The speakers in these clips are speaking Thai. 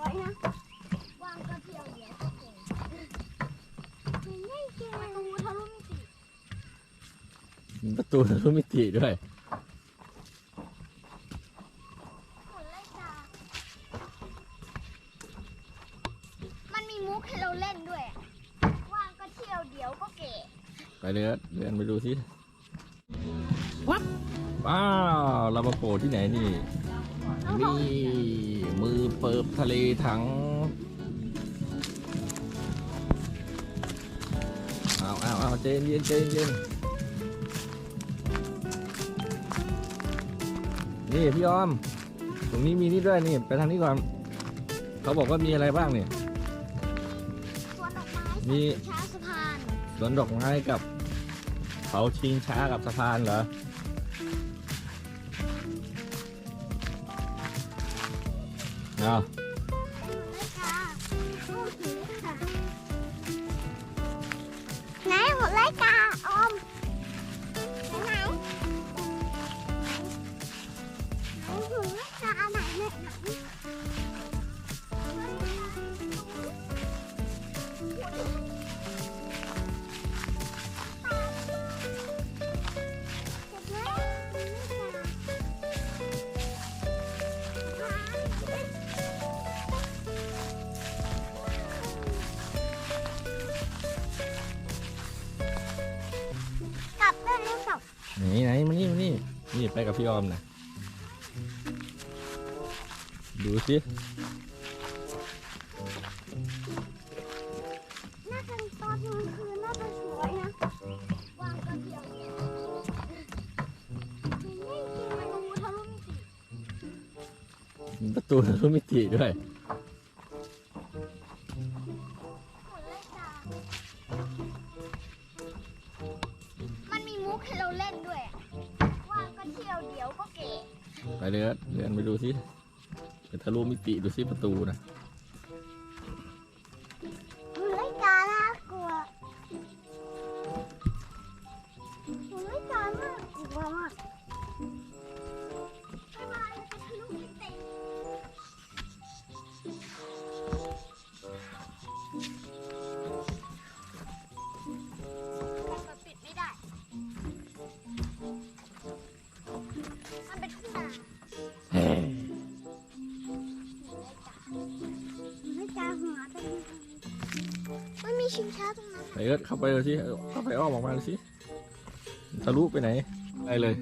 วยนะ วางกระเทียมเดี๋ยวก็เก่งไม่เก่งประตูทะลุมิติประตูทะลุมิติด้วยผลไล่ตามันมีมุกให้เราเล่นด้วยอะวางกระเทียมเดี๋ยวก็เก๋ไปเลยครับเดินไปดูสิวับว้าวเรามาโผล่ที่ไหนนี่ นี่มือเปิบทะเลถังเอาเอาเอาเจนเย็นเจนเย็นนี่พี่อ้อม ตรงนี้มีนี่ด้วยนี่ไปทางนี้ก่อนเขาบอกว่ามีอะไรบ้างเนี่ย สวนดอกไม้มี ช้าสะพาน สวนดอกไม้กับเขาชิงช้ากับสะพานเหรอ เนี่นี่ไปกับพี่ออมนะ ดูสิน่าจะตอนกลางคืนน่าจะสวยนะ วางกระเทียมเนี่ยไม่จริงประตูทะลุมิติประตูทะลุมิติด้วยผลไล่ตามันมีมุกให้เราเล่น ไปเลยครับเดินไปดูสิไปทะลุมิติดูสิประตูนะ ชิงช้าตรงนั้นไปเอิร์ธเข้าไปดูสิเข้าไปอ้อมออกมาดูสิทะลุไปไหนไปเลย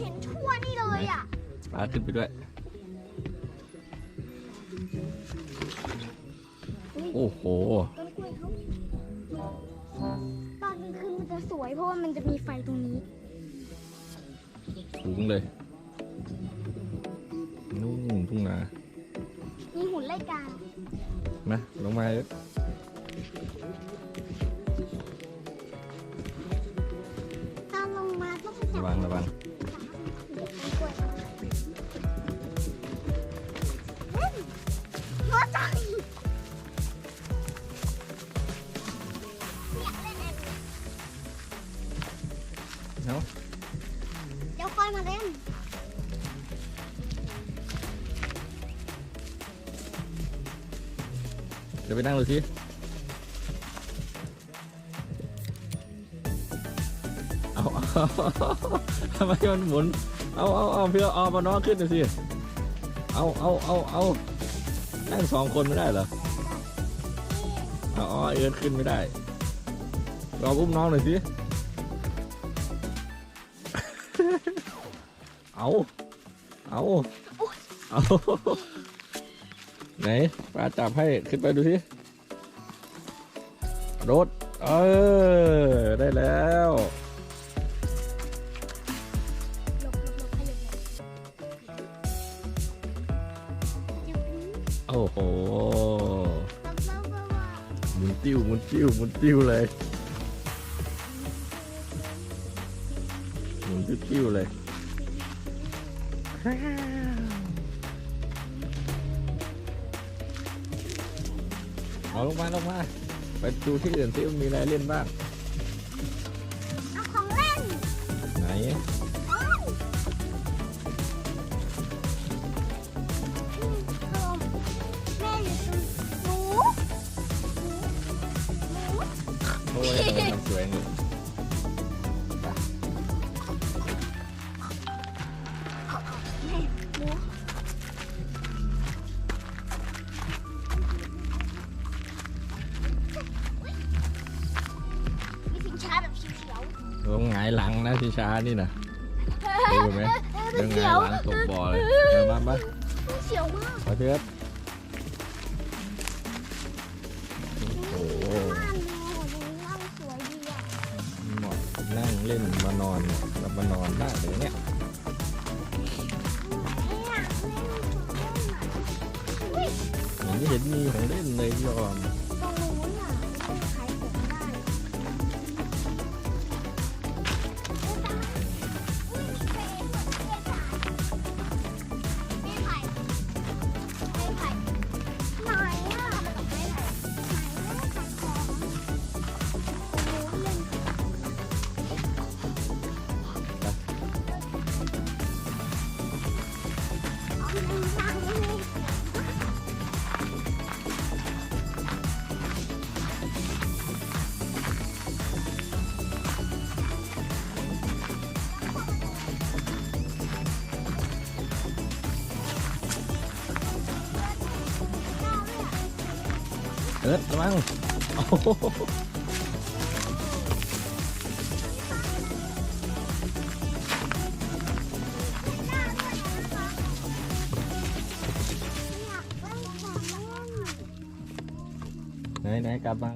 เห็นทั่วนี่เลยอะปลาขึ้นไปด้วย โอ้โห ต้นกล้วยเขาตอนกลางคืนมันจะสวยเพราะว่ามันจะมีไฟตรงนี้ สูงเลย นู่นทุ่งนา มีหุ่นไล่กา นะลงมาเอิร์ธตอนลงมาต้องไปจัระบวังระวังต้นกล้วยเฮ้ยหัวใจเนี่ยเล่นเอง เนาะ ดี๋ยวไปนั่งดูสิเอาเอาทำไมมันหมุน เอาเอาเอาเพื่อเอามาน้องขึ้นดูสิ เอาเอาเอาเอานั่งสองคนไม่ได้เหรอเอาเอเอิร์ธขึ้นไม่ได้ลองอุ้มน้องหน่อยสิ เอา เอา เอา ไหนป้าจับให้ขึ้นไปดูสิรถเออ ได้แล้วโอ้โหหมุนติ้วหมุนติ้วหมุนติ้วเลยหมุนติ้วเลย เอลงมาลงมา ไปดูที่อื่นซิมันมีอะไรเล่นบ้าง เอาของเล่นไหน แม่อยู่ตรหนูหนูโอ้ยทำไมทำสวยอย่างนี้ ช้านี่นะดูไหมยังไงหลังตกบ่อเลยเดินมาปะเสียวมากขอเทือดโอ้โหบ้านแมวดูนั่งสวยดีอะเหมาะนั่งเล่นมานอนแล้วมานอนได้เลยเนี่ยอยากเล่นของเล่นอะอุ้ยเห็นเห็นมีของเล่นเลยยอม เอิร์ดระวังโอ้โหอยากเล่นของเล่นไหนไหนกลับมา